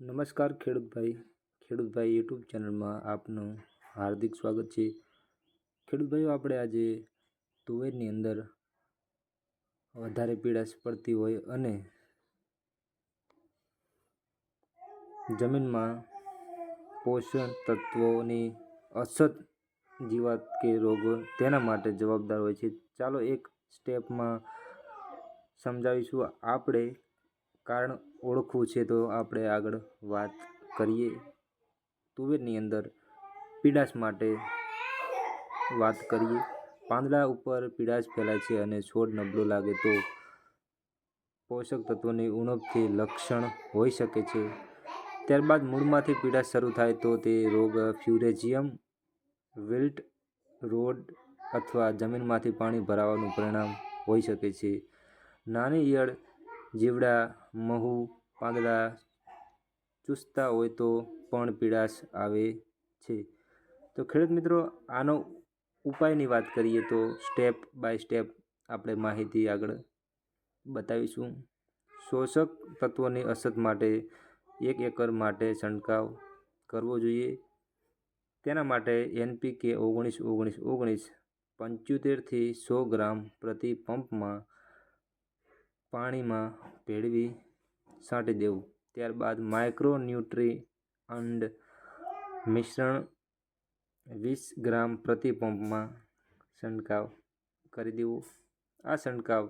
નમસ્કાર ખેડૂતભાઈ. ખેડૂતભાઈ યુટ્યુબ ચેનલમાં આપનું હાર્દિક સ્વાગત છે. ખેડૂતભાઈઓ, આપણે આજે તુવેરની અંદર વધારે પીડાશ પડતી હોય અને જમીનમાં પોષણ તત્વોની અછત જીવાત કે રોગો તેના માટે જવાબદાર હોય છે. ચાલો એક સ્ટેપમાં સમજાવીશું. આપણે કારણ ઓળખવું છે તો આપણે આગળ વાત કરીએ. તુવેરની અંદર પીડાશ માટે વાત કરીએ. પાંદડા ઉપર પીડાશ ફેલાય છે અને છોડ નબળો લાગે તો પોષક તત્વોની ઉણપથી લક્ષણ હોઈ શકે છે. ત્યારબાદ મૂળમાંથી પીડાશ શરૂ થાય તો તે રોગ ફ્યુરેજિયમ વિલ્ટ રોડ અથવા જમીનમાંથી પાણી ભરાવાનું પરિણામ હોઈ શકે છે. નાની ઈયળ જીવડા, મહુ પાંદડા ચૂસતા હોય તો પણ પીડાશ આવે છે. તો ખેડૂત મિત્રો, આનો ઉપાયની વાત કરીએ તો સ્ટેપ બાય સ્ટેપ આપણે માહિતી આગળ બતાવીશું. શોષક તત્વોની અસર માટે એક એકર માટે છંટકાવ કરવો જોઈએ. તેના માટે એનપીકે ઓગણીસ ઓગણીસ ઓગણીસ પંચોતેરથી સો ગ્રામ પ્રતિ પંપમાં પાણીમાં ભેળવી છાંટી દેવું. ત્યારબાદ માઇક્રો ન્યુટ્રી અંડ મિશ્રણ વીસ ગ્રામ પ્રતિ પંપમાં છંટકાવ કરી દેવું. આ છંટકાવ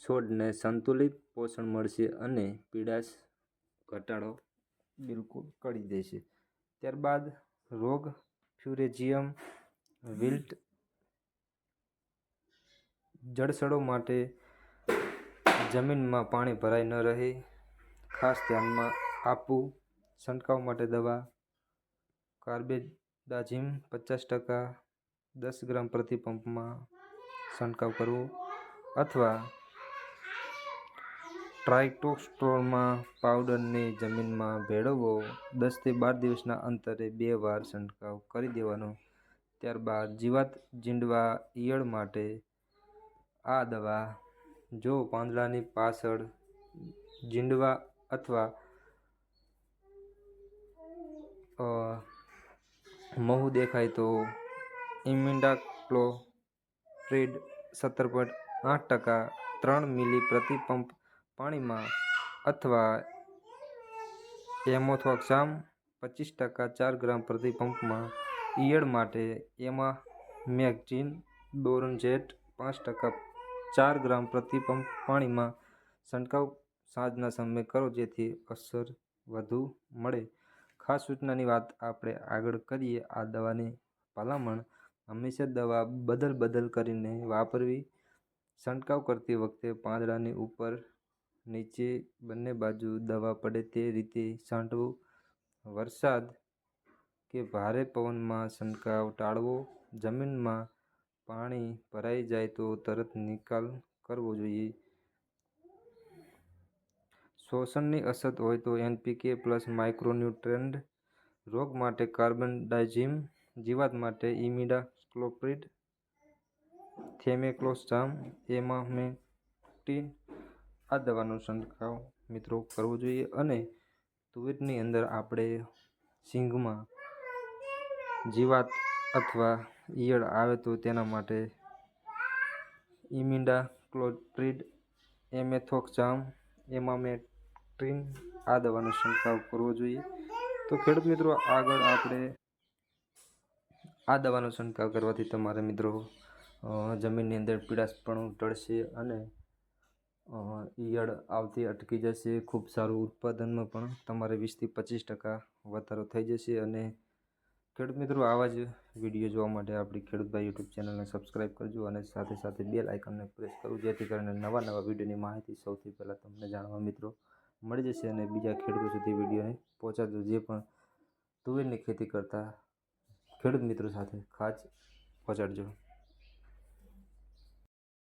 છોડને સંતુલિત પોષણ મળશે અને પીડાશ ઘટાડો બિલકુલ કરી દેશે. ત્યારબાદ રોગ ફ્યુરેજિયમ વિલ્ટ જળસળો માટે જમીનમાં પાણી ભરાઈ ન રહે, ખાસ ધ્યાનમાં આપવું, છંટકાવ માટે દવા કાર્બેન્ડાઝિમ પચાસ ટકા, દસ ગ્રામ પ્રતિ પંપમાં છંટકાવ કરવો અથવા ટ્રાઇટોસ્ટ્રોમાં પાવડરને જમીનમાં ભેળવવો દસથી બાર દિવસના અંતરે બે વાર છંટકાવ કરી દેવાનો, ત્યારબાદ જીવાત જીંડવા ઈયળ માટે આ દવા જો પાંદડાની પાછળ જીંડવા અથવા મહુ દેખાય તો ઇમિડાક્લોપ્રિડ સત્તર પોઈન્ટ આઠ ટકા ત્રણ મિલી પ્રતિ પંપ પાણીમાં અથવા એમોથોક્સામ પચીસ ટકા ચાર ગ્રામ પ્રતિ પંપમાં ઈયળ માટે એમાં મેગજીન બોરોન્જેટ પાંચ ટકા ચાર ગ્રામ પ્રતિ પંપ પાણીમાં છંટકાવ સાંજના સમયે કરો, જેથી અસર વધુ મળે. ખાસ સૂચનાની વાત આપણે આગળ કરીએ. આ દવાની ભલામણ હંમેશા દવા બદલ બદલ કરીને વાપરવી. છંટકાવ કરતી વખતે પાંદડાની ઉપર નીચે બંને બાજુ દવા પડે તે રીતે છાંટવું. વરસાદ કે ભારે પવનમાં છંટકાવ ટાળવો. જમીનમાં પાણી ભરાઈ જાય તો તરત નિકાલ કરવો જોઈએ. શોષણની અસર હોય તો એનપીકે પ્લસ માઇક્રોન્યુટ્રન્ટ રોગ માટે કાર્બન કાર્બનડાઝિમ જીવાત માટે ઇમિડાક્લોપ્રિડ, થેમેક્લોસ્ટામ, એમામેક્ટિન આ દવાનો છંટકાવ મિત્રો કરવો જોઈએ અને તુવેરની અંદર આપણે સિંગમાં જીવાત અથવા ઈયળ આવે તો તેના માટે ઇમિડાક્લોપ્રિડ એમેથોક્ઝામ એમામેટ્રીન આ દવાનો છંટકાવ કરવો જોઈએ. તો ખેડૂત મિત્રો, આગળ આપણે આ દવાનો છંટકાવ કરવાથી તમારે મિત્રો જમીનની અંદર પીડાશ પણ ટળશે અને ઈયળ આવતી અટકી જશે. ખૂબ સારું ઉત્પાદનમાં પણ તમારે વીસથી પચીસ ટકા વધારો થઈ જશે અને ખેડૂત મિત્રો, આવા જ વીડિયો જોવા માટે આપણી ખેડૂતભાઈ યુટ્યુબ ચેનલને સબસ્ક્રાઈબ કરજો અને સાથે સાથે બેલ આઇકનને પ્રેસ કરવું જેથી કરીને નવા નવા વિડીયોની માહિતી સૌથી પહેલાં તમને જાણવા મિત્રો મળી જશે અને બીજા ખેડૂતો સુધી વિડીયોને પહોંચાડજો. જે પણ તુવેરની ખેતી કરતા ખેડૂત મિત્રો સાથે ખાસ પહોંચાડજો.